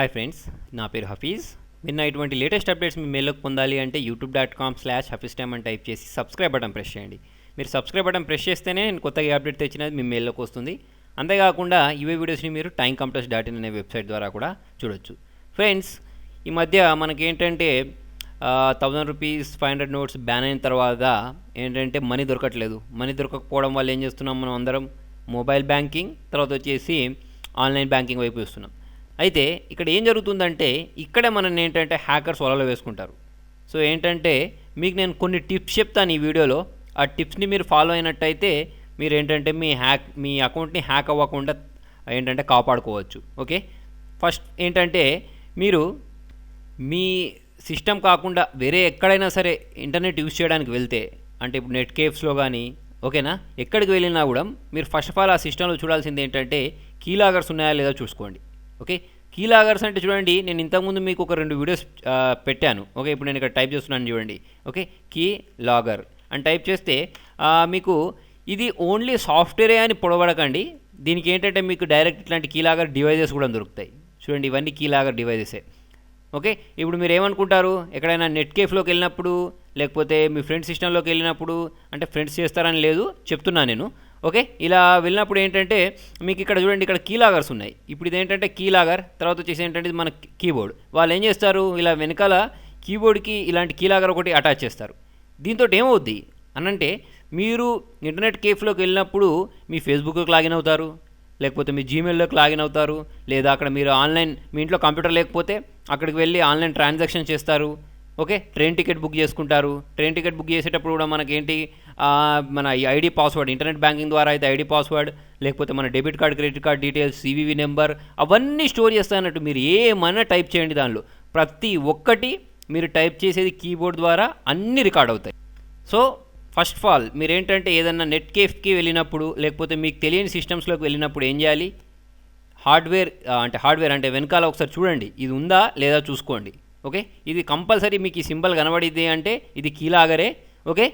Hi friends నా పేరు హఫీజ్. మీరు నా ఇటువంటి లేటెస్ట్ అప్డేట్స్ మీ మెయిల్లోకి పొందాలి అంటే YouTube dot com slash Hafeez time అని టైప్ చేసి సబ్స్క్రైబ్ బటన్ ప్రెస్ చేయండి. మీరు సబ్స్క్రైబ్ బటన్ ప్రెస్ చేస్తేనే నేను కొత్తగా అప్డేట్ తెచ్చినది మీ మెయిల్లోకి వస్తుంది. అంతేకాకుండా ఇవే వీడియోస్ని మీరు టైం కంప్యూటర్స్ డాట్ ఇన్ అనే వెబ్సైట్ ద్వారా కూడా చూడొచ్చు. ఫ్రెండ్స్ ఈ మధ్య మనకేంటంటే thousand rupees five hundred notes ban అయిన తర్వాత ఏంటంటే మనీ దొరకట్లేదు. మనీ దొరకకపోవడం వల్ల ఏం చేస్తున్నాం మనం అందరం? మొబైల్ బ్యాంకింగ్ తర్వాత వచ్చేసి ఆన్లైన్ బ్యాంకింగ్ వైపు వస్తున్నాం అయితే ఇక్కడ ఏం జరుగుతుందంటే ఇక్కడే మనల్ని ఏంటంటే హ్యాకర్స్ వలలో వేసుకుంటారు. సో ఏంటంటే మీకు నేను కొన్ని టిప్స్ చెప్తాను ఈ వీడియోలో. ఆ టిప్స్ని మీరు ఫాలో అయినట్టయితే మీరు ఏంటంటే మీ హ్యాక్ మీ అకౌంట్ని హ్యాక్ అవ్వకుండా ఏంటంటే కాపాడుకోవచ్చు. ఓకే? ఫస్ట్ ఏంటంటే మీరు మీ సిస్టమ్ కాకుండా వేరే ఎక్కడైనా సరే ఇంటర్నెట్ యూజ్ చేయడానికి వెళ్తే అంటే ఇప్పుడు నెట్ కేఫ్స్లో కానీ ఓకేనా? ఎక్కడికి వెళ్ళినా కూడా మీరు ఫస్ట్ ఆఫ్ ఆల్ ఆ సిస్టంలో చూడాల్సింది ఏంటంటే కీలాగర్స్ ఉన్నాయా లేదా చూసుకోండి. ఓకే? కీ లాగర్స్ అంటే చూడండి నేను ఇంతకుముందు మీకు ఒక రెండు వీడియోస్ పెట్టాను. ఓకే? ఇప్పుడు నేను ఇక్కడ టైప్ చేస్తున్నాను చూడండి. ఓకే? కీ లాగర్ అని టైప్ చేస్తే మీకు ఇది ఓన్లీ సాఫ్ట్వేరే అని పొడవడకండి. దీనికి ఏంటంటే మీకు డైరెక్ట్ ఇట్లాంటి కీలాగర్ డివైజెస్ కూడా దొరుకుతాయి. చూడండి ఇవన్నీ కీ లాగర్ డివైజెసే. ఓకే? ఇప్పుడు మీరు ఏమనుకుంటారు? ఎక్కడైనా నెట్ కేఫ్లోకి వెళ్ళినప్పుడు లేకపోతే మీ ఫ్రెండ్ సిస్టంలోకి వెళ్ళినప్పుడు అంటే ఫ్రెండ్స్ చేస్తారని లేదు చెప్తున్నా నేను. ఓకే? ఇలా వెళ్ళినప్పుడు ఏంటంటే మీకు ఇక్కడ చూడండి ఇక్కడ కీలాగర్స్ ఉన్నాయి. ఇప్పుడు ఇది ఏంటంటే కీలాగర్ తర్వాత వచ్చేసి ఏంటంటే ఇది మన కీబోర్డ్. వాళ్ళు ఏం చేస్తారు? ఇలా వెనకాల కీబోర్డ్కి ఇలాంటి కీలాగర్ ఒకటి అటాచ్ చేస్తారు. దీంతో ఏమవుద్ది? అనంటే మీరు ఇంటర్నెట్ కేఫ్లోకి వెళ్ళినప్పుడు మీ ఫేస్బుక్లోకి లాగిన్ అవుతారు లేకపోతే మీ జీమెయిల్లోకి లాగిన్ అవుతారు లేదా అక్కడ మీరు ఆన్లైన్ మీ ఇంట్లో కంప్యూటర్ లేకపోతే అక్కడికి వెళ్ళి ఆన్లైన్ ట్రాన్సాక్షన్ చేస్తారు ఓకే ట్రైన్ టికెట్ బుక్ చేసుకుంటారు. ట్రైన్ టికెట్ బుక్ చేసేటప్పుడు కూడా మనకేంటి మన ఈ ఐడి పాస్వర్డ్ ఇంటర్నెట్ బ్యాంకింగ్ ద్వారా అయితే ఐడి పాస్వర్డ్ లేకపోతే మన debit card credit card details CVV number అవన్నీ స్టోర్ చేస్తానట్టు మీరు ఏమైనా టైప్ చేయండి దానిలో. ప్రతి ఒక్కటి మీరు టైప్ చేసేది కీబోర్డ్ ద్వారా అన్నీ రికార్డ్ అవుతాయి. సో ఫస్ట్ ఆఫ్ ఆల్ మీరేంటంటే ఏదన్నా నెట్ కేఫ్కి వెళ్ళినప్పుడు లేకపోతే మీకు తెలియని సిస్టమ్స్లోకి వెళ్ళినప్పుడు ఏం చేయాలి? హార్డ్వేర్ అంటే హార్డ్వేర్ అంటే వెనకాల ఒకసారి చూడండి. ఇది ఉందా లేదా చూసుకోండి. ఓకే? ఇది కంపల్సరీ మీకు ఈ సింబల్ కనబడిద్ది అంటే ఇది కీలాగరే ఓకే?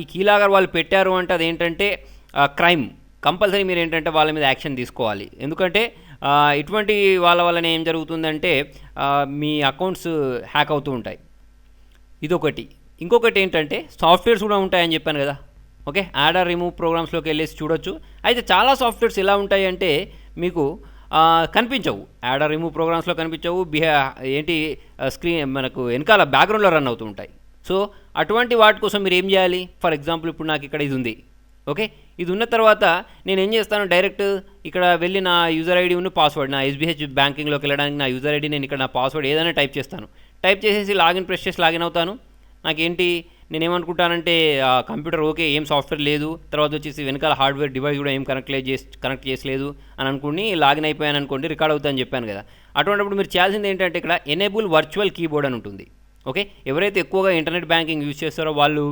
ఈ కీలాగర్ వాళ్ళు పెట్టారు అంటే అదేంటంటే క్రైమ్. కంపల్సరీ మీరు ఏంటంటే వాళ్ళ మీద యాక్షన్ తీసుకోవాలి. ఎందుకంటే ఇటువంటి వాళ్ళ వలన ఏం జరుగుతుందంటే మీ అకౌంట్స్ హ్యాక్ అవుతూ ఉంటాయి. ఇదొకటి. ఇంకొకటి ఏంటంటే సాఫ్ట్వేర్స్ కూడా ఉంటాయని చెప్పాను కదా. ఓకే? యాడ్ ఆర్ రిమూవ్ ప్రోగ్రామ్స్లోకి వెళ్ళేసి చూడొచ్చు. అయితే చాలా సాఫ్ట్వేర్స్ ఎలా ఉంటాయి అంటే మీకు కనిపించవు. యాడ్ రిమూవ్ ప్రోగ్రామ్స్లో కనిపించవు. బిహే ఏంటి స్క్రీన్ మనకు వెనకాల బ్యాక్గ్రౌండ్లో రన్ అవుతూ ఉంటాయి. సో అటువంటి వాటి కోసం మీరు ఏం చేయాలి? ఫర్ ఎగ్జాంపుల్ ఇప్పుడు నాకు ఇక్కడ ఇది ఉంది. ఓకే? ఇది ఉన్న తర్వాత నేను ఏం చేస్తాను? డైరెక్ట్ ఇక్కడ వెళ్ళి నా యూజర్ ఐడి ఉన్న పాస్వర్డ్ నా ఎస్బీహెచ్ బ్యాంకింగ్లోకి వెళ్ళడానికి నా యూజర్ ఐడి నేను ఇక్కడ నా పాస్వర్డ్ ఏదైనా టైప్ చేస్తాను. టైప్ చేసేసి లాగిన్ ప్రెస్ చేసి లాగిన్ అవుతాను. నాకేంటి? నేను ఏమనుకుంటానంటే కంప్యూటర్ ఓకే ఏం సాఫ్ట్వేర్ లేదు తర్వాత వచ్చేసి వెనకాల హార్డ్వేర్ డివైస్ కూడా ఏం కనెక్ట్ చేసి కనెక్ట్ చేసలేదు అని అనుకుని లాగిన్ అయిపోయాను అనుకోండి రికార్డ్ అవుతుందని చెప్పాను కదా. అటువంటిప్పుడు మీరు చేయాల్సింది ఏంటంటే ఇక్కడ ఎనేబుల్ వర్చువల్ కీబోర్డ్ అని ఉంటుంది. ఓకే? ఎవరైతే ఎక్కువగా ఇంటర్నెట్ బ్యాంకింగ్ యూజ్ చేస్తారో వాళ్ళు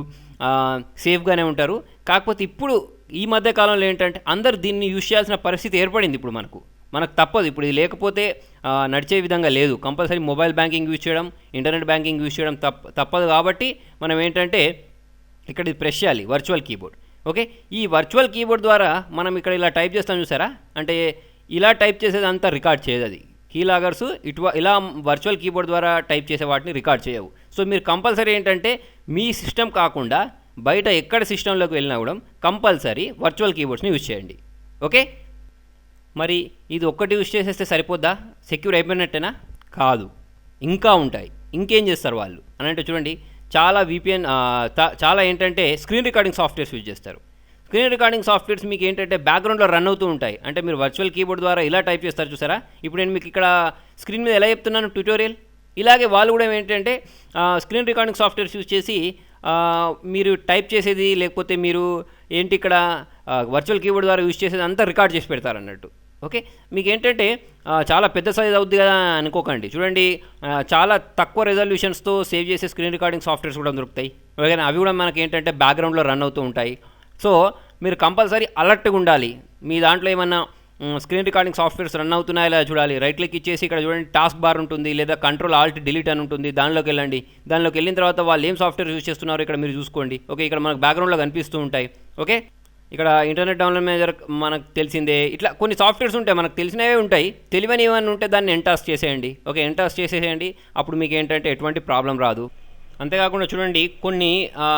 సేఫ్గానే ఉంటారు. కాకపోతే ఇప్పుడు ఈ మధ్య కాలంలో ఏంటంటే అందరు దీన్ని యూజ్ చేయాల్సిన పరిస్థితి ఏర్పడింది ఇప్పుడు మనకు. మనకు తప్పదు. ఇప్పుడు ఇది లేకపోతే నడిచే విధంగా లేదు. కంపల్సరీ మొబైల్ బ్యాంకింగ్ యూజ్ చేయడం ఇంటర్నెట్ బ్యాంకింగ్ యూజ్ చేయడం తప్ప తప్పదు కాబట్టి మనం ఏంటంటే ఇక్కడ ఇది ప్రెస్ చేయాలి వర్చువల్ కీబోర్డ్. ఓకే? ఈ వర్చువల్ కీబోర్డ్ ద్వారా మనం ఇక్కడ ఇలా టైప్ చేస్తాం చూసారా? అంటే ఇలా టైప్ చేసేది అంతా రికార్డ్ చేయదు అది. కీలాగర్స్ ఇటు ఇలా వర్చువల్ కీబోర్డ్ ద్వారా టైప్ చేసే వాటిని రికార్డ్ చేయవు. సో మీరు కంపల్సరీ ఏంటంటే మీ సిస్టమ్ కాకుండా బయట ఎక్కడ సిస్టంలోకి వెళ్ళినా కూడా కంపల్సరీ వర్చువల్ కీబోర్డ్స్ని యూజ్ చేయండి. ఓకే? మరి ఇది ఒక్కటి యూజ్ చేసేస్తే సరిపోద్దా? సెక్యూర్ అయిపోయినట్టేనా? కాదు. ఇంకా ఉంటాయి. ఇంకేం చేస్తారు వాళ్ళు? అని అంటే చూడండి చాలా విపిఎన్ చాలా ఏంటంటే స్క్రీన్ రికార్డింగ్ సాఫ్ట్వేర్స్ యూజ్ చేస్తారు. స్క్రీన్ రికార్డింగ్ సాఫ్ట్వేర్స్ మీకు ఏంటంటే బ్యాక్గ్రౌండ్లో రన్ అవుతూ ఉంటాయి. అంటే మీరు వర్చువల్ కీబోర్డ్ ద్వారా ఇలా టైప్ చేస్తారు చూసారా? ఇప్పుడు నేను మీకు ఇక్కడ స్క్రీన్ మీద ఎలా చెప్తున్నాను ట్యూటోరియల్ ఇలాగే వాళ్ళు కూడా ఏంటంటే స్క్రీన్ రికార్డింగ్ సాఫ్ట్వేర్స్ యూజ్ చేసి మీరు టైప్ చేసేది లేకపోతే మీరు ఏంటి ఇక్కడ వర్చువల్ కీబోర్డ్ ద్వారా యూజ్ చేసేది అంతా రికార్డ్ చేసి పెడతారు అన్నట్టు. ఓకే? మీకు ఏంటంటే చాలా పెద్ద సైజ్ అవుద్ది కదా అనుకోకండి. చూడండి చాలా తక్కువ రెజల్యూషన్స్తో సేవ్ చేసే స్క్రీన్ రికార్డింగ్ సాఫ్ట్వేర్స్ కూడా దొరుకుతాయి. ఓకేనా? అవి కూడా మనకి ఏంటంటే బ్యాక్గ్రౌండ్లో రన్ అవుతూ ఉంటాయి. సో మీరు కంపల్సరీ అలర్ట్గా ఉండాలి. మీ దాంట్లో ఏమన్నా స్క్రీన్ రికార్డింగ్ సాఫ్ట్వేర్స్ రన్ అవుతున్నాయా లేదా చూడాలి. రైట్ క్లిక్ ఇచ్చేసి ఇక్కడ చూడండి టాస్క్ బార్ ఉంటుంది లేదా కంట్రోల్ ఆల్ట్ డిలీట్ అని ఉంటుంది. దానిలోకి వెళ్ళండి. దానిలోకి వెళ్ళిన తర్వాత వాళ్ళు ఏం సాఫ్ట్వేర్ యూజ్ చేస్తున్నారో ఇక్కడ మీరు చూసుకోండి. ఓకే? ఇక్కడ మనకు బ్యాక్గ్రౌండ్లో కనిపిస్తూ ఉంటాయి. ఓకే? ఇక్కడ ఇంటర్నెట్ డౌన్లోడ్ మేనేజర్ మనకు తెలిసిందే. ఇట్లా కొన్ని సాఫ్ట్వేర్స్ ఉంటాయి మనకు తెలిసినవే ఉంటాయి. తెలివని ఏమైనా ఉంటే దాన్ని ఎంటాస్ చేసేయండి. ఓకే ఎంటాస్ చేసేసేయండి. అప్పుడు మీకు ఏంటంటే ఎటువంటి ప్రాబ్లం రాదు. అంతేకాకుండా చూడండి కొన్ని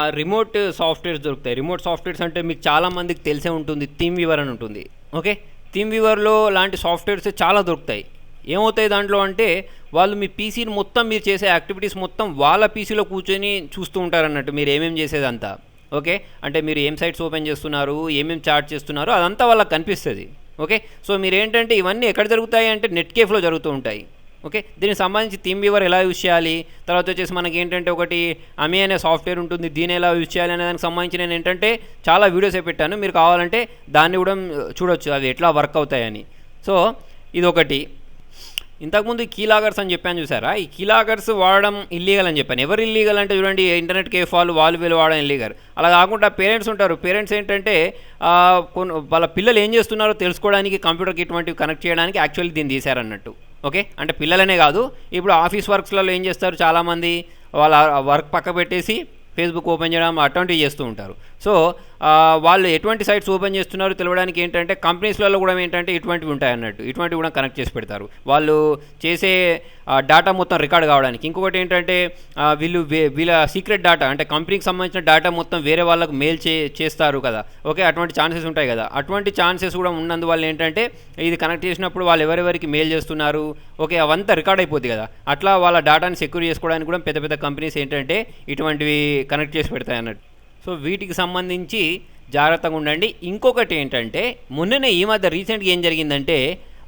రిమోట్ సాఫ్ట్వేర్స్ దొరుకుతాయి. రిమోట్ సాఫ్ట్వేర్స్ అంటే మీకు చాలామందికి తెలిసే ఉంటుంది. థీమ్ వ్యూవర్ అని ఉంటుంది. ఓకే? థీమ్ వ్యూవర్లో లాంటి సాఫ్ట్వేర్స్ చాలా దొరుకుతాయి. ఏమవుతాయి దాంట్లో అంటే వాళ్ళు మీ పీసీని మొత్తం మీరు చేసే యాక్టివిటీస్ మొత్తం వాళ్ళ పీసీలో కూర్చొని చూస్తూ ఉంటారన్నట్టు. మీరు ఏమేమి చేసేదంతా. ఓకే? అంటే మీరు ఏం సైట్స్ ఓపెన్ చేస్తున్నారు? ఏమేమి చార్ట్ చేస్తున్నారు? అదంతా వాళ్ళకి కనిపిస్తుంది. ఓకే? సో మీరు ఏంటంటే ఇవన్నీ ఎక్కడ జరుగుతాయి అంటే నెట్ కేఫ్లో జరుగుతూ ఉంటాయి. ఓకే? దీనికి సంబంధించి థీమ్ వీవర్ ఎలా యూజ్ చేయాలి? తర్వాత వచ్చేసి మనకి ఏంటంటే ఒకటి అమి అనే సాఫ్ట్వేర్ ఉంటుంది. దీని ఎలా యూజ్ చేయాలి అనే దానికి సంబంధించి నేను ఏంటంటే చాలా వీడియోస్ పెట్టాను. మీరు కావాలంటే దాన్ని కూడా చూడొచ్చు. అవి ఎట్లా వర్క్ అవుతాయని. సో ఇదొకటి. ఇంతకుముందు కీలాగర్స్ అని చెప్పాను చూసారా? ఈ కీలాగర్స్ వాడడం ఇల్లీగల్ అని చెప్పాను. ఎవరు ఇల్లీగల్ అంటే చూడండి ఇంటర్నెట్ కేఫ్ వాళ్ళు వాళ్ళు వీళ్ళు వాడడం ఇల్లీగల్ అలా కాకుండా పేరెంట్స్ ఉంటారు. పేరెంట్స్ ఏంటంటే కొన్ని వాళ్ళ పిల్లలు ఏం చేస్తున్నారో తెలుసుకోవడానికి కంప్యూటర్కి ఇటువంటివి కనెక్ట్ చేయడానికి యాక్చువల్లీ దీన్ని తీశారన్నట్టు. ఓకే? అంటే పిల్లలనే కాదు. ఇప్పుడు ఆఫీస్ వర్క్స్లలో ఏం చేస్తారు? చాలామంది వాళ్ళ వర్క్ పక్క పెట్టేసి ఫేస్బుక్ ఓపెన్ చేయడం అటువంటివి చేస్తూ ఉంటారు. సో వాళ్ళు ఎటువంటి సైట్స్ ఓపెన్ చేస్తున్నారో తెలవడానికి ఏంటంటే కంపెనీస్లలో కూడా ఏంటంటే ఇటువంటివి ఉంటాయి అన్నట్టు. ఇటువంటివి కూడా కనెక్ట్ చేసి పెడతారు. వాళ్ళు చేసే డేటా మొత్తం రికార్డ్ కావడానికి. ఇంకొకటి ఏంటంటే వీళ్ళు వీళ్ళ సీక్రెట్ డేటా అంటే కంపెనీకి సంబంధించిన డేటా మొత్తం వేరే వాళ్ళకు మెయిల్ చే చేస్తారు కదా. ఓకే అటువంటి ఛాన్సెస్ ఉంటాయి కదా. అటువంటి ఛాన్సెస్ కూడా ఉన్నందువల్ల ఏంటంటే ఇది కనెక్ట్ చేసినప్పుడు వాళ్ళు ఎవరెవరికి మెయిల్ చేస్తున్నారు. ఓకే అవంతా రికార్డ్ అయిపోద్ది కదా. అట్లా వాళ్ళ డేటాని సెక్యూర్ చేసుకోవడానికి కూడా పెద్ద పెద్ద కంపెనీస్ ఏంటంటే ఇటువంటివి కనెక్ట్ చేసి పెడతాయి అన్నట్టు. సో వీటికి సంబంధించి జాగ్రత్తగా ఉండండి. ఇంకొకటి ఏంటంటే మొన్ననే ఈ మధ్య రీసెంట్గా ఏం జరిగిందంటే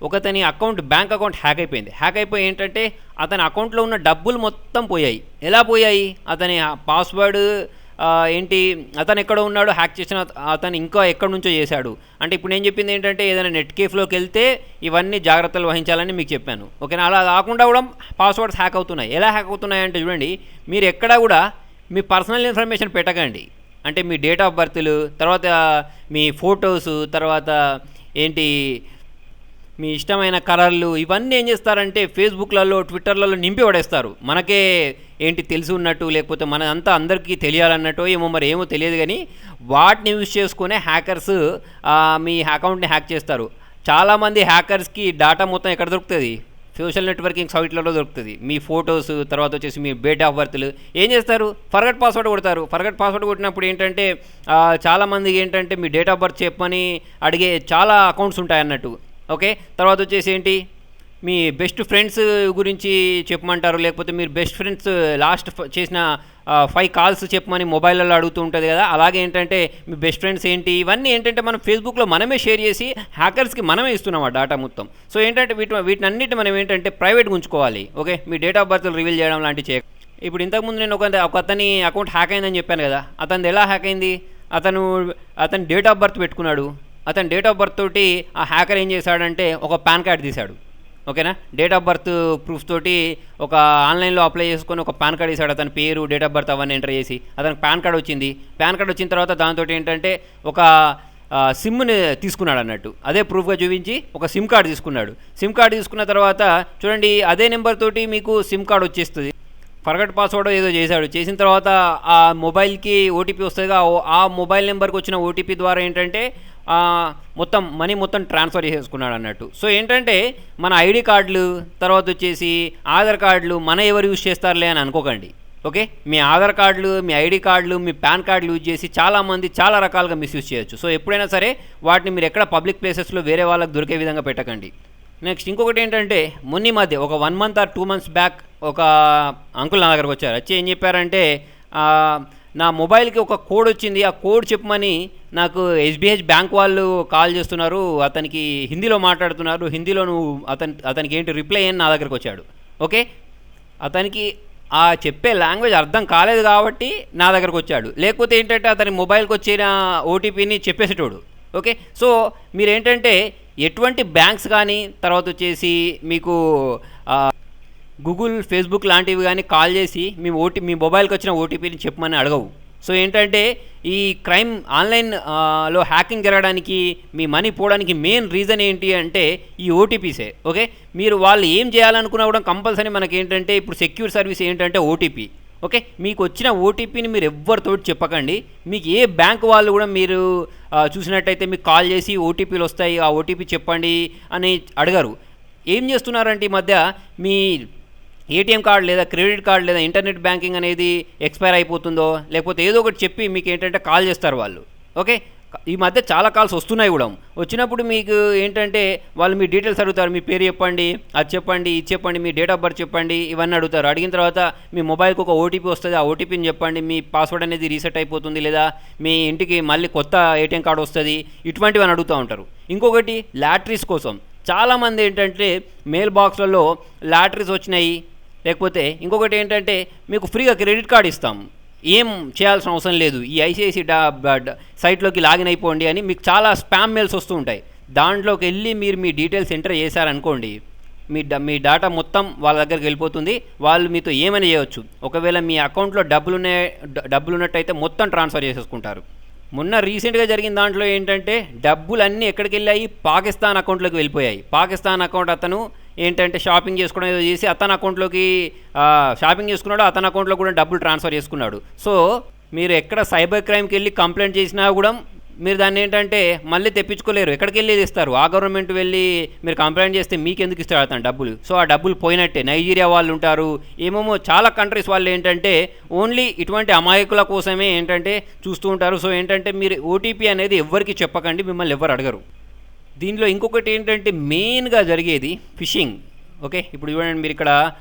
ఒకతని అకౌంట్ బ్యాంక్ అకౌంట్ హ్యాక్ అయిపోయింది. హ్యాక్ అయిపోయి ఏంటంటే అతని అకౌంట్లో ఉన్న డబ్బులు మొత్తం పోయాయి. ఎలా పోయాయి? అతని పాస్వర్డ్ ఏంటి అతను ఎక్కడ ఉన్నాడు? హ్యాక్ చేసిన అతను ఇంకా ఎక్కడి నుంచో చేశాడు. అంటే ఇప్పుడు నేను చెప్పింది ఏంటంటే ఏదైనా నెట్ కేఫ్లోకి వెళ్తే ఇవన్నీ జాగ్రత్తలు వహించాలని మీకు చెప్పాను. ఓకేనా? అలా కాకుండా కూడా పాస్వర్డ్స్ హ్యాక్ అవుతున్నాయి. ఎలా హ్యాక్ అవుతున్నాయి అంటే చూడండి మీరు ఎక్కడా కూడా మీ పర్సనల్ ఇన్ఫర్మేషన్ పెట్టకండి. అంటే మీ డేట్ ఆఫ్ బర్త్లు తర్వాత మీ ఫొటోస్ తర్వాత ఏంటి మీ ఇష్టమైన కలర్లు ఇవన్నీ ఏం చేస్తారంటే ఫేస్బుక్లలో ట్విట్టర్లలో నింపి పడేస్తారు. మనకే ఏంటి తెలిసి ఉన్నట్టు లేకపోతే మన అంతా అందరికీ తెలియాలన్నట్టు ఏమో మరి ఏమో తెలియదు కానీ వాటిని యూజ్ చేసుకునే హ్యాకర్స్ మీ అకౌంట్ని హ్యాక్ చేస్తారు. చాలామంది హ్యాకర్స్కి డేటా మొత్తం ఎక్కడ దొరుకుతుంది? సోషల్ నెట్వర్కింగ్ సైట్లలో దొరుకుతుంది. మీ ఫొటోస్ తర్వాత వచ్చేసి మీ డేట్ ఆఫ్ బర్త్లు ఏం చేస్తారు? ఫర్గట్ పాస్వర్డ్ కొడతారు. ఫర్గట్ పాస్వర్డ్ కొట్టినప్పుడు ఏంటంటే చాలామందికి ఏంటంటే మీ డేట్ ఆఫ్ బర్త్ చెప్పని అడిగే చాలా అకౌంట్స్ ఉంటాయి అన్నట్టు ఓకే? తర్వాత వచ్చేసి ఏంటి? మీ బెస్ట్ ఫ్రెండ్స్ గురించి చెప్పమంటారు? లేకపోతే మీరు బెస్ట్ ఫ్రెండ్స్ లాస్ట్ చేసిన ఫైవ్ కాల్స్ చెప్పమని మొబైల్లో అడుగుతూ ఉంటుంది కదా? అలాగే ఏంటంటే మీ బెస్ట్ ఫ్రెండ్స్ ఏంటి? ఇవన్నీ ఏంటంటే మనం ఫేస్బుక్లో మనమే షేర్ చేసి హ్యాకర్స్కి మనమే ఇస్తున్నాం ఆ డేటా మొత్తం. సో ఏంటంటే వీటి వీటినన్నిటి మనం ఏంటంటే ప్రైవేట్గా ఉంచుకోవాలి ఓకే? మీ డేట్ ఆఫ్ బర్త్ రివీల్ చేయడం లాంటివి చేయ ఇప్పుడు ఇంతకుముందు నేను ఒక ఒక అతని అకౌంట్ హ్యాక్ అయిందని చెప్పాను కదా? అతనిది ఎలా హ్యాక్ అయింది? అతను అతని డేట్ ఆఫ్ బర్త్ పెట్టుకున్నాడు. అతని డేట్ ఆఫ్ బర్త్ తోటి ఆ హ్యాకర్ ఏం చేశాడంటే ఒక పాన్ కార్డ్ తీశాడు. ఓకేనా? డేట్ ఆఫ్ బర్త్ ప్రూఫ్ తోటి ఒక ఆన్లైన్లో అప్లై చేసుకొని ఒక పాన్ కార్డ్ ఇస్తాడు అతని పేరు డేట్ ఆఫ్ బర్త్ అవన్నీ ఎంటర్ చేసి. అతనికి పాన్ కార్డ్ వచ్చింది. పాన్ కార్డ్ వచ్చిన తర్వాత దాంతో ఏంటంటే ఒక సిమ్ని తీసుకున్నాడు అన్నట్టు. అదే ప్రూఫ్గా చూపించి ఒక సిమ్ కార్డ్ తీసుకున్నాడు. సిమ్ కార్డు తీసుకున్న తర్వాత చూడండి అదే నెంబర్ తోటి మీకు సిమ్ కార్డ్ వచ్చేస్తుంది. ఫర్గట్ పాస్వర్డ్ ఏదో చేశాడు. చేసిన తర్వాత ఆ మొబైల్కి ఓటీపీ వస్తుందిగా. ఆ- మొబైల్ నెంబర్కి వచ్చిన ఓటీపీ ద్వారా ఏంటంటే మొత్తం మనీ మొత్తం ట్రాన్స్ఫర్ చేసేసుకున్నాడు అన్నట్టు. సో ఏంటంటే మన ఐడి కార్డులు తర్వాత వచ్చేసి ఆధార్ కార్డులు మన ఎవరు యూజ్ చేస్తారులే అని అనుకోకండి. ఓకే? మీ ఆధార్ కార్డులు మీ ఐడి కార్డులు మీ పాన్ కార్డులు యూజ్ చేసి చాలామంది చాలా రకాలుగా మిస్యూజ్ చేయొచ్చు. సో ఎప్పుడైనా సరే వాటిని మీరు ఎక్కడ పబ్లిక్ ప్లేసెస్లో వేరే వాళ్ళకి దొరికే విధంగా పెట్టకండి. నెక్స్ట్ ఇంకొకటి ఏంటంటే మొన్న మధ్య ఒక one month or two months back ఒక అంకుల్ నా దగ్గరకు వచ్చారు. వచ్చి ఏం చెప్పారంటే నా మొబైల్కి ఒక కోడ్ వచ్చింది. ఆ కోడ్ చెప్పమని నాకు ఎస్బీహెచ్ బ్యాంక్ వాళ్ళు కాల్ చేస్తున్నారు అతనికి హిందీలో మాట్లాడుతున్నారు హిందీలో నువ్వు అతని అతనికి ఏంటి రిప్లై అని నా దగ్గరకు వచ్చాడు. ఓకే? అతనికి ఆ చెప్పే లాంగ్వేజ్ అర్థం కాలేదు కాబట్టి నా దగ్గరకు వచ్చాడు. లేకపోతే ఏంటంటే అతని మొబైల్కి వచ్చిన ఓటీపీని చెప్పేసేటోడు. ఓకే? సో మీరు ఏంటంటే ఎటువంటి బ్యాంక్స్ కానీ తర్వాత వచ్చేసి మీకు గూగుల్ ఫేస్బుక్ లాంటివి కానీ కాల్ చేసి మీ ఓటీ మీ మొబైల్కి వచ్చిన ఓటీపీని చెప్పమని అడగవు. సో ఏంటంటే ఈ క్రైమ్ ఆన్లైన్లో హ్యాకింగ్ జరగడానికి మీ మనీ పోవడానికి మెయిన్ రీజన్ ఏంటి అంటే ఈ ఓటీపీసే ఓకే? మీరు వాళ్ళు ఏం చేయాలనుకున్నా కూడా కంపల్సరీ మనకి ఏంటంటే ఇప్పుడు సెక్యూర్ సర్వీస్ ఏంటంటే ఓటీపీ ఓకే? మీకు వచ్చిన ఓటీపీని మీరు ఎవ్వరితోటి చెప్పకండి. మీకు ఏ బ్యాంక్ వాళ్ళు కూడా మీరు చూసినట్టయితే మీకు కాల్ చేసి ఓటీపీలు వస్తాయి ఆ ఓటీపీ చెప్పండి అని అడగరు. ఏం చేస్తున్నారంటే ఈ మధ్య మీ ఏటీఎం కార్డ్ లేదా క్రెడిట్ కార్డ్ లేదా ఇంటర్నెట్ బ్యాంకింగ్ అనేది ఎక్స్పైర్ అయిపోతుందో లేకపోతే ఏదో ఒకటి చెప్పి మీకు ఏంటంటే కాల్ చేస్తారు వాళ్ళు. ఓకే? ఈ మధ్య చాలా కాల్స్ వస్తున్నాయి కూడా. వచ్చినప్పుడు మీకు ఏంటంటే వాళ్ళు మీ డీటెయిల్స్ అడుగుతారు మీ పేరు చెప్పండి అది చెప్పండి ఇది చెప్పండి మీ డేట్ ఆఫ్ బర్త్ చెప్పండి ఇవన్నీ అడుగుతారు. అడిగిన తర్వాత మీ మొబైల్కి ఒక ఓటీపీ వస్తుంది ఆ ఓటీపీని చెప్పండి మీ పాస్వర్డ్ అనేది రీసెట్ అయిపోతుంది లేదా మీ ఇంటికి మళ్ళీ కొత్త ఏటీఎం కార్డు వస్తుంది ఇటువంటివి అని అడుగుతూ ఉంటారు. ఇంకొకటి లాటరీస్ కోసం. చాలామంది ఏంటంటే మెయిల్ బాక్స్లలో లాటరీస్ వచ్చినాయి లేకపోతే ఇంకొకటి ఏంటంటే మీకు ఫ్రీగా క్రెడిట్ కార్డ్ ఇస్తాం. ఏం చేయాల్సిన అవసరం లేదు. ఈ ఐసిఐసి డా సైట్లోకి లాగిన్ అయిపోండి అని మీకు చాలా స్పామ్ మెయిల్స్ వస్తూ ఉంటాయి. దాంట్లోకి వెళ్ళి మీరు మీ డీటెయిల్స్ ఎంటర్ చేశారనుకోండి మీ డ మీ డేటా మొత్తం వాళ్ళ దగ్గరికి వెళ్ళిపోతుంది. వాళ్ళు మీతో ఏమైనా చేయవచ్చు ఒకవేళ మీ అకౌంట్లో డబ్బులునే డబ్బులు ఉన్నట్టయితే మొత్తం ట్రాన్స్ఫర్ చేసేసుకుంటారు. మొన్న రీసెంట్గా జరిగిన దాంట్లో ఏంటంటే డబ్బులు అన్నీ ఎక్కడికి వెళ్ళాయి పాకిస్తాన్ అకౌంట్లోకి వెళ్ళిపోయాయి. పాకిస్తాన్ అకౌంట్ అతను ఏంటంటే షాపింగ్ చేసుకోవడం ఏదో చేసి అతని అకౌంట్లోకి షాపింగ్ చేసుకున్నాడు అతని అకౌంట్లో కూడా డబ్బులు ట్రాన్స్ఫర్ చేసుకున్నాడు. సో మీరు ఎక్కడ సైబర్ క్రైమ్కి వెళ్ళి కంప్లైంట్ చేసినా కూడా మీరు దాన్ని ఏంటంటే మళ్ళీ తెప్పించుకోలేరు. ఎక్కడికి వెళ్ళి ఇస్తారు ఆ గవర్నమెంట్ వెళ్ళి మీరు కంప్లైంట్ చేస్తే మీకు ఎందుకు ఇస్తారు అతను డబ్బులు? సో ఆ డబ్బులు పోయినట్టే. నైజీరియా వాళ్ళు ఉంటారు. ఏమేమో చాలా కంట్రీస్ వాళ్ళు ఏంటంటే ఓన్లీ ఇటువంటి అమాయకుల కోసమే ఏంటంటే చూస్తూ ఉంటారు. సో ఏంటంటే మీరు ఓటీపీ అనేది ఎవ్వరికి చెప్పకండి మిమ్మల్ని ఎవరు అడగరు. దీనిలో ఇంకొకటి ఏంటంటే మెయిన్గా జరిగేది ఫిషింగ్. ఓకే? ఇప్పుడు చూడండి మీరు ఇక్కడ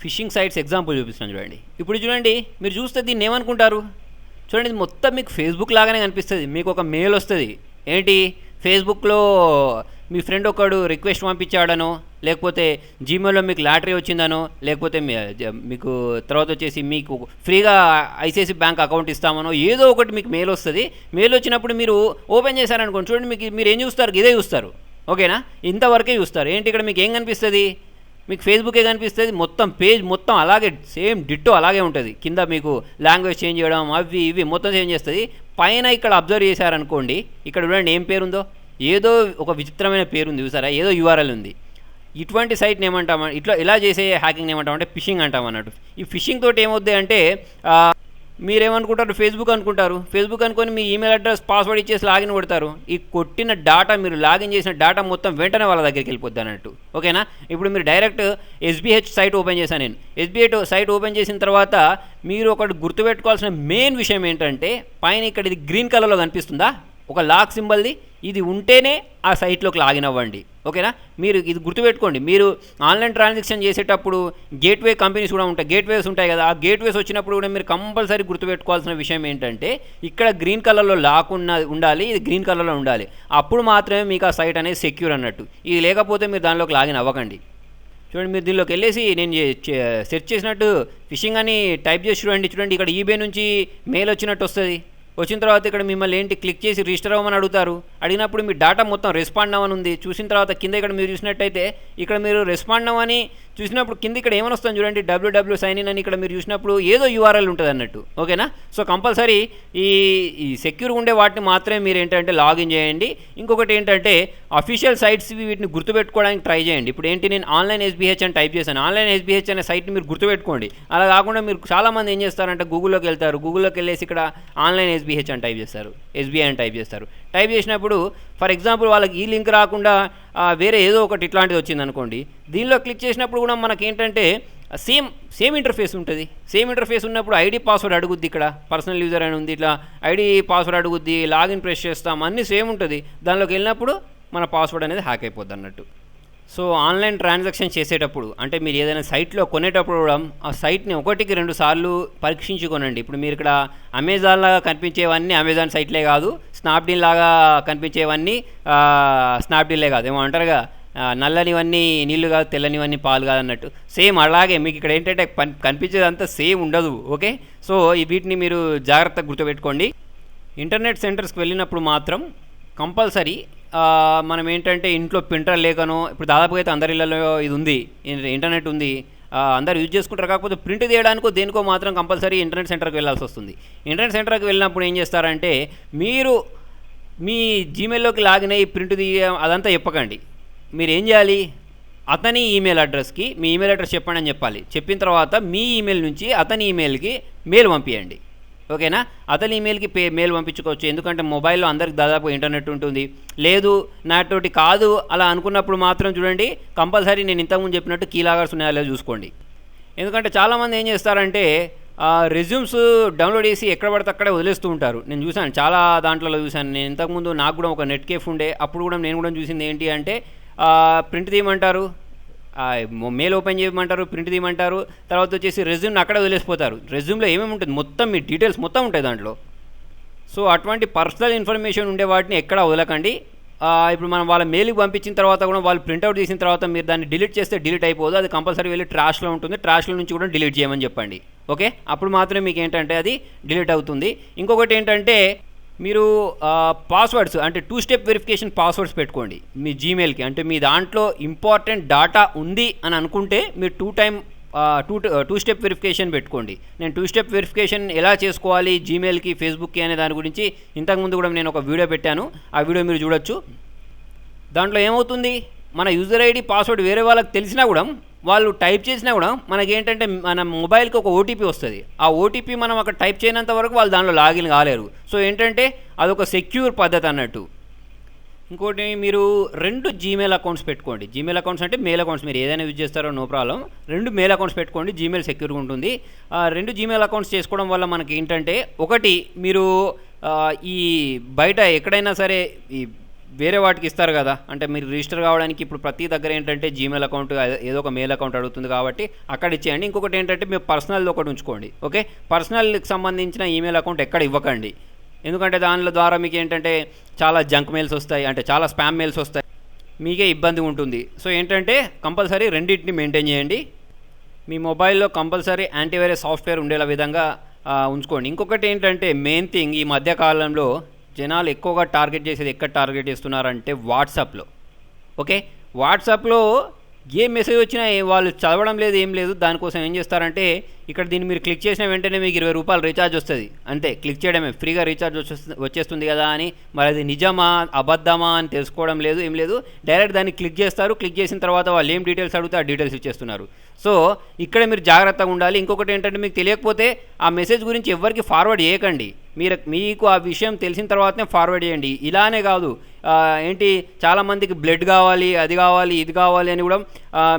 ఫిషింగ్ సైట్స్ ఎగ్జాంపుల్ చూపిస్తున్నాను చూడండి. ఇప్పుడు చూడండి మీరు చూస్తే దీన్ని ఏమనుకుంటారు? చూడండి ఇది మొత్తం మీకు ఫేస్బుక్ లాగానే కనిపిస్తుంది. మీకు ఒక మెయిల్ వస్తుంది. ఏంటి? ఫేస్బుక్లో మీ ఫ్రెండ్ ఒకడు రిక్వెస్ట్ పంపించాడనో లేకపోతే జీమెయిల్లో మీకు లాటరీ వచ్చిందనో లేకపోతే మీకు తర్వాత వచ్చేసి మీకు ఫ్రీగా ఐసిఐసి బ్యాంక్ అకౌంట్ ఇస్తామనో ఏదో ఒకటి మీకు మెయిల్ వస్తుంది. మెయిల్ వచ్చినప్పుడు మీరు ఓపెన్ చేశారనుకోండి చూడండి మీకు మీరు ఏం చూస్తారు? ఇదే చూస్తారు. ఓకేనా? ఇంతవరకే చూస్తారు. ఏంటి ఇక్కడ మీకు ఏం కనిపిస్తుంది? మీకు ఫేస్బుకే కనిపిస్తుంది. మొత్తం పేజ్ మొత్తం అలాగే సేమ్ డిట్టో అలాగే ఉంటుంది. కింద మీకు లాంగ్వేజ్ చేంజ్ చేయడం అవి ఇవి మొత్తం చేంజ్ చేస్తుంది. పైన ఇక్కడ అబ్జర్వ్ చేశారనుకోండి ఇక్కడ చూడండి ఏం పేరు ఉందో ఏదో ఒక విచిత్రమైన పేరు ఉంది చూసారా? ఏదో యూఆర్ఎల్ ఉంది. ఇటువంటి సైట్ని ఏమంటాం ఇట్లా ఇలా చేసే హ్యాకింగ్ ఏమంటామంటే ఫిషింగ్ అంటాం అన్నట్టు. ఈ ఫిషింగ్ తోటి ఏమవుద్ది అంటే మీరేమనుకుంటారు? ఫేస్బుక్ అనుకుంటారు. ఫేస్బుక్ అనుకొని మీ ఈమెయిల్ అడ్రస్ పాస్వర్డ్ ఇచ్చేసి లాగిన్ కొడతారు. ఈ కొట్టిన డేటా మీరు లాగిన్ చేసిన డేటా మొత్తం వెంటనే వాళ్ళ దగ్గరికి వెళ్ళిపోద్ది అన్నట్టు. ఓకేనా? ఇప్పుడు మీరు డైరెక్ట్ ఎస్బీహెచ్ సైట్ ఓపెన్ చేశాను నేను. ఎస్బీహెచ్ సైట్ ఓపెన్ చేసిన తర్వాత మీరు ఒకటి గుర్తుపెట్టుకోవాల్సిన మెయిన్ విషయం ఏంటంటే పైన ఇక్కడ ఇది గ్రీన్ కలర్లో కనిపిస్తుందా? ఒక లాక్ సింబల్ది ఇది ఉంటేనే ఆ సైట్లోకి లాగిన్ అవ్వండి. ఓకేనా? మీరు ఇది గుర్తుపెట్టుకోండి. మీరు ఆన్లైన్ ట్రాన్సాక్షన్ చేసేటప్పుడు గేట్వే కంపెనీస్ కూడా ఉంటాయి. గేట్వేస్ ఉంటాయి కదా. ఆ గేట్వేస్ వచ్చినప్పుడు కూడా మీరు కంపల్సరీ గుర్తుపెట్టుకోవాల్సిన విషయం ఏంటంటే ఇక్కడ గ్రీన్ కలర్లో లాక్ ఉన్న ఉండాలి ఇది గ్రీన్ కలర్లో ఉండాలి. అప్పుడు మాత్రమే మీకు ఆ సైట్ అనేది సెక్యూర్ అన్నట్టు. ఇది లేకపోతే మీరు దానిలోకి లాగిన్ అవ్వకండి. చూడండి మీరు దీనిలోకి వెళ్ళేసి నేను సెర్చ్ చేసినట్టు ఫిషింగ్ అని టైప్ చేసి చూడండి. చూడండి ఇక్కడ ఈబే నుంచి మెయిల్ వచ్చినట్టు వస్తుంది. వచ్చిన తర్వాత ఇక్కడ మిమ్మల్ని ఏంటి క్లిక్ చేసి రిజిస్టర్ అవ్వమని అడుగుతారు? అడిగినప్పుడు మీ డేటా మొత్తం రెస్పాండ్ అవ్వని ఉంది చూసిన తర్వాత కింద ఇక్కడ మీరు చూసినట్టయితే ఇక్కడ మీరు రెస్పాండ్ అవ్వని చూసినప్పుడు కింద ఇక్కడ ఏమని వస్తుంది చూడండి డబ్ల్యూడబ్ల్యూ సైన్ ఇన్ అని ఇక్కడ మీరు చూసినప్పుడు ఏదో యూఆర్ఎల్ ఉంటుంది అన్నట్టు. ఓకేనా? సో కంపల్సరీ ఈ ఈ సెక్యూర్ ఉండే వాటిని మాత్రమే మీరు ఏంటంటే లాగిన్ చేయండి. ఇంకొకటి ఏంటంటే అఫీషియల్ సైట్స్ వీటిని గుర్తుపెట్టుకోవడానికి ట్రై చేయండి. ఇప్పుడు ఏంటి నేను ఆన్లైన్ ఎస్బీహెచ్ అని టైప్ చేశాను. ఆన్లైన్ ఎస్బీహెచ్ అనే సైట్ని మీరు గుర్తుపెట్టుకోండి. అలా కాకుండా మీరు చాలామంది ఏం చేస్తారంటే గూగుల్లోకి వెళ్తారు. గూగుల్లోకి వెళ్ళేసి ఇక్కడ ఆన్లైన్ ఎస్బీహెచ్ అని టైప్ చేస్తారు. ఎస్బీఐ అని టైప్ చేస్తారు. టైప్ చేసినప్పుడు ఫర్ ఎగ్జాంపుల్ వాళ్ళకి ఈ లింక్ రాకుండా వేరే ఏదో ఒకటి ఇట్లాంటిది వచ్చింది అనుకోండి దీనిలో క్లిక్ చేసినప్పుడు కూడా మనకి ఏంటంటే సేమ్ సేమ్ ఇంటర్ఫేస్ ఉంటుంది. సేమ్ ఇంటర్ఫేస్ ఉన్నప్పుడు ఐడి పాస్వర్డ్ అడుగుద్ది ఇక్కడ. పర్సనల్ యూజర్ అని ఉంది ఇట్లా ఐడి పాస్వర్డ్ అడుగుద్ది లాగిన్ ప్రెస్ చేస్తాం అన్నీ సేమ్ ఉంటుంది. దానిలోకి వెళ్ళినప్పుడు మన పాస్వర్డ్ అనేది హ్యాక్ అయిపోద్ది అన్నట్టు. సో ఆన్లైన్ ట్రాన్సాక్షన్ చేసేటప్పుడు అంటే మీరు ఏదైనా సైట్లో కొనేటప్పుడు కూడా ఆ సైట్ని ఒకటికి రెండు సార్లు పరీక్షించి కొనండి ఇప్పుడు మీరు ఇక్కడ అమెజాన్ లాగా కనిపించేవన్నీ అమెజాన్ సైట్లే కాదు స్నాప్డీల్ లాగా కనిపించేవన్నీ స్నాప్డీలే కాదు. ఏమో అంటారుగా నల్లనివన్నీ నీళ్ళు కాదు తెల్లనివన్నీ పాలు కాదు అన్నట్టు. సేమ్ అలాగే మీకు ఇక్కడ ఏంటంటే కనిపించేదంతా సేమ్ ఉండదు ఓకే? సో ఈ వీటిని మీరు జాగ్రత్తగా గుర్తుపెట్టుకోండి. ఇంటర్నెట్ సెంటర్స్కి వెళ్ళినప్పుడు మాత్రం కంపల్సరీ మనం ఏంటంటే ఇంట్లో ప్రింటర్ లేకనో ఇప్పుడు దాదాపుగా అయితే అందరి ఇళ్ళలో ఇది ఉంది ఇంటర్నెట్ ఉంది అందరు యూజ్ చేసుకుంటారు కాకపోతే ప్రింట్ తీయడానికో దేనికో మాత్రం కంపల్సరీ ఇంటర్నెట్ సెంటర్కి వెళ్ళాల్సి వస్తుంది. ఇంటర్నెట్ సెంటర్కి వెళ్ళినప్పుడు ఏం చేస్తారంటే మీరు మీ జీమెయిల్లోకి లాగిన్ అయ్యి ప్రింట్ తీయ అదంతా చెప్పకండి. మీరు ఏం చేయాలి? అతని ఈమెయిల్ అడ్రస్కి మీ ఈమెయిల్ అడ్రస్ చెప్పండి అని చెప్పాలి. చెప్పిన తర్వాత మీ ఈమెయిల్ నుంచి అతని ఈమెయిల్కి మెయిల్ పంపించండి ఓకేనా? అతని ఈమెయిల్కి పే మెయిల్ పంపించుకోవచ్చు. ఎందుకంటే మొబైల్లో అందరికి దాదాపు ఇంటర్నెట్ ఉంటుంది. లేదు నాతోటి కాదు అలా అనుకున్నప్పుడు మాత్రం చూడండి కంపల్సరీ నేను ఇంతకుముందు చెప్పినట్టు కీలాగర్స్ ఉన్నాయో లేదో చూసుకోండి. ఎందుకంటే చాలామంది ఏం చేస్తారంటే రెజ్యూమ్స్ డౌన్లోడ్ చేసి ఎక్కడ పడితే అక్కడే వదిలేస్తూ ఉంటారు. నేను చూశాను చాలా దాంట్లో చూశాను. నేను ఇంతకుముందు నాకు కూడా ఒక నెట్ కేఫ్ ఉండే అప్పుడు కూడా నేను కూడా చూసింది ఏంటి అంటే ప్రింట్ తీయమంటారు? మెయిల్ ఓపెన్ చేయమంటారు ప్రింట్ తీయమంటారు తర్వాత వచ్చేసి రెజ్యూమ్ని అక్కడ వదిలేసిపోతారు. రెజ్యూమ్లో ఏమేమి ఉంటుంది? మొత్తం మీ డీటెయిల్స్ మొత్తం ఉంటాయి దాంట్లో. సో అటువంటి పర్సనల్ ఇన్ఫర్మేషన్ ఉండే వాటిని ఎక్కడ వదలకండి. ఇప్పుడు మనం వాళ్ళ మెయిల్కి పంపించిన తర్వాత కూడా వాళ్ళు ప్రింట్అవుట్ చేసిన తర్వాత మీరు దాన్ని డిలీట్ చేస్తే డిలీట్ అయిపోదు. అది కంపల్సరీ వెళ్ళి ట్రాష్లో ఉంటుంది. ట్రాష్లో నుంచి కూడా డిలీట్ చేయమని చెప్పండి. ఓకే? అప్పుడు మాత్రమే మీకు ఏంటంటే అది డిలీట్ అవుతుంది. ఇంకొకటి ఏంటంటే మీరు పాస్వర్డ్స్ అంటే టూ స్టెప్ వెరిఫికేషన్ పాస్వర్డ్స్ పెట్టుకోండి మీ జీమెయిల్కి అంటే మీ దాంట్లో ఇంపార్టెంట్ డాటా ఉంది అని అనుకుంటే మీరు two time two two step verification పెట్టుకోండి. నేను టూ స్టెప్ వెరిఫికేషన్ ఎలా చేసుకోవాలి జీమెయిల్కి ఫేస్బుక్కి అనే దాని గురించి ఇంతకుముందు కూడా నేను ఒక వీడియో పెట్టాను. ఆ వీడియో మీరు చూడొచ్చు. దాంట్లో ఏమవుతుంది? మన యూజర్ ఐడి పాస్వర్డ్ వేరే వాళ్ళకి తెలిసినా కూడా వాళ్ళు టైప్ చేసినా కూడా మనకేంటంటే మన మొబైల్కి ఒక ఓటీపీ వస్తుంది. ఆ ఓటీపీ మనం అక్కడ టైప్ చేయనంత వరకు వాళ్ళు దాంట్లో లాగిన్ కాలేరు. సో ఏంటంటే అదొక సెక్యూర్ పద్ధతి అన్నట్టు. ఇంకోటి మీరు రెండు జీమెయిల్ అకౌంట్స్ పెట్టుకోండి. జీమెయిల్ అకౌంట్స్ అంటే మెయిల్ అకౌంట్స్ మీరు ఏదైనా యూజ్ చేస్తారో నో ప్రాబ్లం. రెండు మెయిల్ అకౌంట్స్ పెట్టుకోండి జీమెయిల్ సెక్యూర్గా ఉంటుంది. ఆ రెండు జీమెయిల్ అకౌంట్స్ చేసుకోవడం వల్ల మనకి ఏంటంటే ఒకటి మీరు ఈ బయట ఎక్కడైనా సరే ఈ వేరే వాటికి ఇస్తారు కదా. అంటే మీరు రిజిస్టర్ కావడానికి ఇప్పుడు ప్రతి దగ్గర ఏంటంటే జీమెయిల్ అకౌంట్ ఏదో ఒక మెయిల్ అకౌంట్ అడుగుతుంది కాబట్టి అక్కడ ఇచ్చేయండి. ఇంకొకటి ఏంటంటే మీరు పర్సనల్ ఒకటి ఉంచుకోండి. ఓకే పర్సనల్కి సంబంధించిన ఈమెయిల్ అకౌంట్ ఎక్కడ ఇవ్వకండి. ఎందుకంటే దానిల ద్వారా మీకు ఏంటంటే చాలా జంక్ మెయిల్స్ వస్తాయి. అంటే చాలా స్పామ్ మెయిల్స్ వస్తాయి. మీకే ఇబ్బంది ఉంటుంది. సో ఏంటంటే కంపల్సరీ రెండింటిని మెయింటైన్ చేయండి. మీ మొబైల్లో కంపల్సరీ యాంటీవైరస్ సాఫ్ట్వేర్ ఉండేలా విధంగా ఉంచుకోండి. ఇంకొకటి ఏంటంటే మెయిన్ థింగ్ ఈ మధ్యకాలంలో జనాలు ఎక్కువగా టార్గెట్ చేసేది ఎక్కడ టార్గెట్ చేస్తున్నారంటే వాట్సాప్లో. ఓకే? వాట్సాప్లో ఏ మెసేజ్ వచ్చినా వాళ్ళు చదవడం లేదు ఏం లేదు దానికోసం ఏం చేస్తారంటే ఇక్కడ దీన్ని మీరు క్లిక్ చేసిన వెంటనే మీకు ఇరవై రూపాయలు రీఛార్జ్ వస్తుంది. అంతే క్లిక్ చేయడమే. ఫ్రీగా రీఛార్జ్ వచ్చేస్తుంది వచ్చేస్తుంది కదా అని. మరి అది నిజమా అబద్ధమా అని తెలుసుకోవడం లేదు ఏం లేదు. డైరెక్ట్ దాన్ని క్లిక్ చేస్తారు. క్లిక్ చేసిన తర్వాత వాళ్ళు ఏం డీటెయిల్స్ అడిగితే ఆ డీటెయిల్స్ ఇచ్చేస్తున్నారు. సో ఇక్కడ మీరు జాగ్రత్తగా ఉండాలి. ఇంకొకటి ఏంటంటే మీకు తెలియకపోతే ఆ మెసేజ్ గురించి ఎవరికి ఫార్వర్డ్ చేయకండి. మీరు మీకు ఆ విషయం తెలిసిన తర్వాతనే ఫార్వర్డ్ చేయండి. ఇలానే కాదు. ఏంటి చాలామందికి బ్లడ్ కావాలి అది కావాలి ఇది కావాలి అని కూడా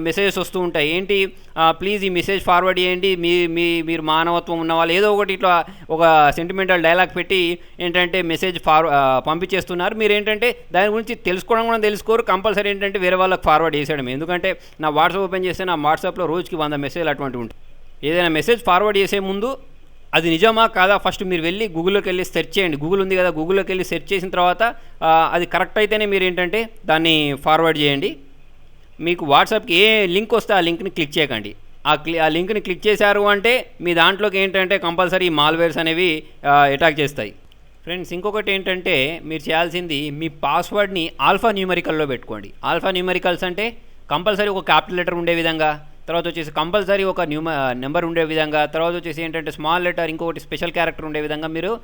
మెసేజెస్ వస్తూ ఉంటాయి. ఏంటి ప్లీజ్ ఈ మెసేజ్ ఫార్వర్డ్ చేయండి. మీ మీ మీరు మానవత్వం ఉన్న వాళ్ళు ఏదో ఒకటి ఇట్లా ఒక సెంటిమెంటల్ డైలాగ్ పెట్టి ఏంటంటే మెసేజ్ ఫార్ పంపించేస్తున్నారు. మీరు ఏంటంటే దాని గురించి తెలుసుకోవడం కూడా తెలుసుకోరు. కంపల్సరీ ఏంటంటే వేరే వాళ్ళకి ఫార్వర్డ్ చేసేయడం ఎందుకంటే నా వాట్సాప్ ఓపెన్ చేస్తే నా వాట్సాప్లో రోజుకి వంద మెసేజ్లు అటువంటివి ఉంటాయి. ఏదైనా మెసేజ్ ఫార్వర్డ్ చేసే ముందు అది నిజమా కాదా? ఫస్ట్ మీరు వెళ్ళి గూగుల్లోకి వెళ్ళి సెర్చ్ చేయండి. గూగుల్ ఉంది కదా గూగుల్లోకి వెళ్ళి సెర్చ్ చేసిన తర్వాత అది కరెక్ట్ అయితేనే మీరు ఏంటంటే దాన్ని ఫార్వర్డ్ చేయండి. మీకు వాట్సాప్కి ఏ లింక్ వస్తే ఆ లింక్ని క్లిక్ చేయకండి. ఆ క్లి ఆ లింక్ని క్లిక్ చేశారు అంటే మీ దాంట్లోకి ఏంటంటే కంపల్సరీ మాల్వేర్స్ అనేవి అటాక్ చేస్తాయి. ఫ్రెండ్స్ ఇంకొకటి ఏంటంటే మీరు చేయాల్సింది మీ పాస్వర్డ్ని ఆల్ఫా న్యూమరికల్లో పెట్టుకోండి. ఆల్ఫా న్యూమరికల్స్ అంటే కంపల్సరీ ఒక క్యాపిటల్ లెటర్ ఉండే విధంగా తర్వాత వచ్చేసి కంపల్సరీ ఒక న్యూమ నెంబర్ ఉండే విధంగా తర్వాత వచ్చేసి ఏంటంటే స్మాల్ లెటర్ ఇంకొకటి స్పెషల్ క్యారెక్టర్ ఉండే విధంగా మీరు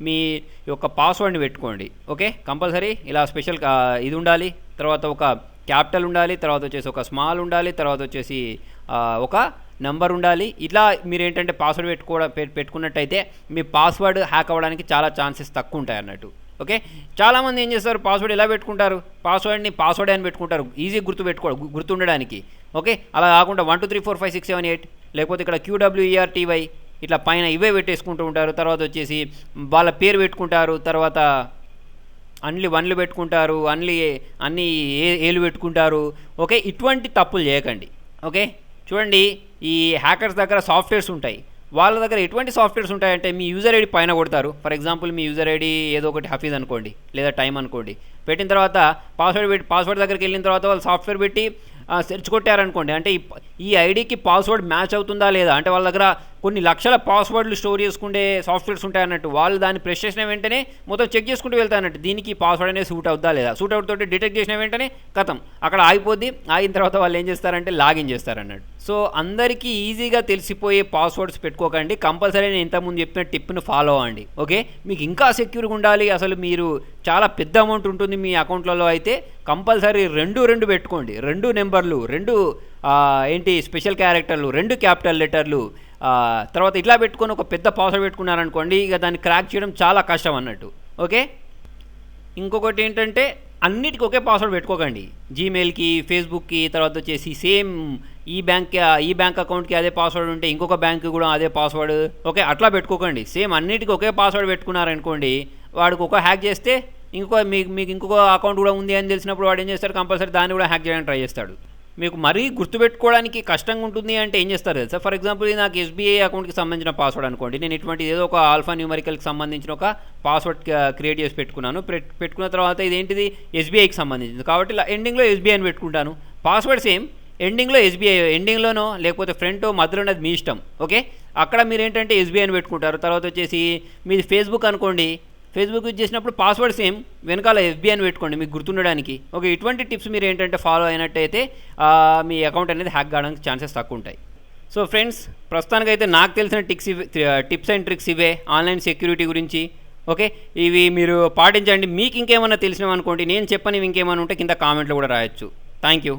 మీ యొక్క పాస్వర్డ్ని పెట్టుకోండి. ఓకే? కంపల్సరీ ఇలా స్పెషల్ ఇది ఉండాలి తర్వాత ఒక క్యాపిటల్ ఉండాలి తర్వాత వచ్చేసి ఒక స్మాల్ ఉండాలి తర్వాత వచ్చేసి ఒక నెంబర్ ఉండాలి. ఇట్లా మీరు ఏంటంటే పాస్వర్డ్ పెట్టుకోవడం పె- పెట్టుకున్నట్టయితే మీ పాస్వర్డ్ హ్యాక్ అవ్వడానికి చాలా ఛాన్సెస్ తక్కువ ఉంటాయి అన్నట్టు. ఓకే? చాలామంది ఏం చేస్తారు? పాస్వర్డ్ ఎలా పెట్టుకుంటారు? పాస్వర్డ్ని పాస్వర్డ్ అని పెట్టుకుంటారు. ఈజీ గుర్తు పెట్టుకో గుర్తుండడానికి. ఓకే? అలా కాకుండా one two three four five six seven eight లేకపోతే ఇక్కడ క్యూడబ్ల్యూఈఆర్టీవై ఇట్లా పైన ఇవే పెట్టేసుకుంటూ ఉంటారు. తర్వాత వచ్చేసి వాళ్ళ పేరు పెట్టుకుంటారు. తర్వాత అన్లీ వన్లు పెట్టుకుంటారు. అన్లీ అన్ని ఏ ఏలు పెట్టుకుంటారు. ఓకే? ఇటువంటి తప్పులు చేయకండి. ఓకే? చూడండి ఈ హ్యాకర్స్ దగ్గర సాఫ్ట్వేర్స్ ఉంటాయి. వాళ్ళ దగ్గర ఎటువంటి సాఫ్ట్వేర్స్ ఉంటాయంటే మీ యూజర్ ఐడి పైన కొడతారు. ఫర్ ఎగ్జాంపుల్ మీ యూజర్ ఐడి ఏదో ఒకటి హఫీజ్ అనుకోండి లేదా టైం అనుకోండి. పెట్టిన తర్వాత పాస్వర్డ్ పెట్టి పాస్వర్డ్ దగ్గరికి వెళ్ళిన తర్వాత వాళ్ళు సాఫ్ట్వేర్ పెట్టి సెర్చ్ కొట్టారనుకోండి అంటే ఈ ఐడికి పాస్వర్డ్ మ్యాచ్ అవుతుందా లేదా? అంటే వాళ్ళ దగ్గర కొన్ని లక్షల పాస్వర్డ్లు స్టోర్ చేసుకుంటే సాఫ్ట్వేర్స్ ఉంటాయి అన్నట్టు వాళ్ళు దాన్ని ప్రెస్ చేసిన వెంటనే మొత్తం చెక్ చేసుకుంటూ వెళ్తానట్టు దీనికి పాస్వర్డ్ అనేది సూట్ అవుతుందా లేదా? సూట్ అవుట్ తోటి డిటెక్ట్ చేసిన వెంటనే కథం. అక్కడ ఆగిపోద్ది. ఆగిన తర్వాత వాళ్ళు ఏం చేస్తారంటే లాగిన్ చేస్తారన్నట్టు. సో అందరికీ ఈజీగా తెలిసిపోయే పాస్వర్డ్స్ పెట్టుకోకండి. కంపల్సరీ నేను ఇంతకుముందు చెప్పిన టిప్ను ఫాలో అవ్వండి. ఓకే? మీకు ఇంకా సెక్యూర్గా ఉండాలి. అసలు మీరు చాలా పెద్ద అమౌంట్ ఉంటుంది మీ అకౌంట్లలో అయితే కంపల్సరీ రెండు రెండు పెట్టుకోండి. రెండు నెంబర్లు రెండు ఏంటి స్పెషల్ క్యారెక్టర్లు రెండు క్యాపిటల్ లెటర్లు తర్వాత ఇట్లా పెట్టుకొని ఒక పెద్ద పాస్వర్డ్ పెట్టుకున్నారనుకోండి ఇక దాన్ని క్రాక్ చేయడం చాలా కష్టం అన్నట్టు. ఓకే? ఇంకొకటి ఏంటంటే అన్నిటికీ ఒకే పాస్వర్డ్ పెట్టుకోకండి. జీమెయిల్కి ఫేస్బుక్కి తర్వాత వచ్చేసి సేమ్ ఈ బ్యాంక్ ఈ బ్యాంక్ అకౌంట్కి అదే పాస్వర్డ్ ఉంటే ఇంకొక బ్యాంక్కి కూడా అదే పాస్వర్డ్ ఓకే అట్లా పెట్టుకోకండి. సేమ్ అన్నిటికీ ఒకే పాస్వర్డ్ పెట్టుకున్నారనుకోండి వాడికి ఒక హ్యాక్ చేస్తే ఇంకొక మీకు మీకు ఇంకొక అకౌంట్ కూడా ఉంది అని తెలిసినప్పుడు వాడు ఏం చేస్తాడు? కంపల్సరీ దాన్ని కూడా హ్యాక్ చేయడానికి ట్రై చేస్తాడు. మీకు మరీ గుర్తుపెట్టుకోవడానికి కష్టంగా ఉంటుంది అంటే ఏం చేస్తారు తెలుసా? ఫర్ ఎగ్జాంపుల్ నాకు ఎస్బీఐ అకౌంట్కి సంబంధించిన పాస్వర్డ్ అనుకోండి. నేను ఇటువంటి ఏదో ఒక ఆల్ఫా న్యూమరికల్కి సంబంధించిన ఒక పాస్వర్డ్ క్రియేట్ చేసి పెట్టుకున్నాను. పెట్టుకున్న తర్వాత ఇదేంటిది? ఎస్బీఐకి సంబంధించింది. కాబట్టి ఇలా ఎండింగ్లో ఎస్బీఐ అని పెట్టుకుంటాను. పాస్వర్డ్ సేమ్ ఎండింగ్లో ఎస్బీఐ ఎండింగ్లోనో లేకపోతే ఫ్రంట్ మధ్యలో ఉన్నది మీ ఇష్టం. ఓకే అక్కడ మీరు ఏంటంటే ఎస్బీఐ అని పెట్టుకుంటారు. తర్వాత వచ్చేసి మీది ఫేస్బుక్ అనుకోండి. ఫేస్బుక్ యూజ్ చేసినప్పుడు పాస్వర్డ్ సేమ్ వెనకాల ఎఫ్బి అని పెట్టుకోండి మీకు గుర్తుండడానికి. ఓకే ఇటువంటి టిప్స్ మీరు ఏంటంటే ఫాలో అయినట్టయితే మీ అకౌంట్ అనేది హ్యాక్ కావడానికి ఛాన్సెస్ తక్కువ ఉంటాయి. సో ఫ్రెండ్స్ ప్రస్తుతానికైతే నాకు తెలిసిన టిక్స్ ఇవే టిప్స్ అండ్ ట్రిక్స్ ఇవే. ఆన్లైన్ సెక్యూరిటీ గురించి ఓకే? ఇవి మీరు పాటించండి. మీకు ఇంకేమైనా తెలిసినవి అనుకోండి నేను చెప్పని ఇంకేమైనా ఉంటే కింద కామెంట్లో కూడా రాయొచ్చు. Thank you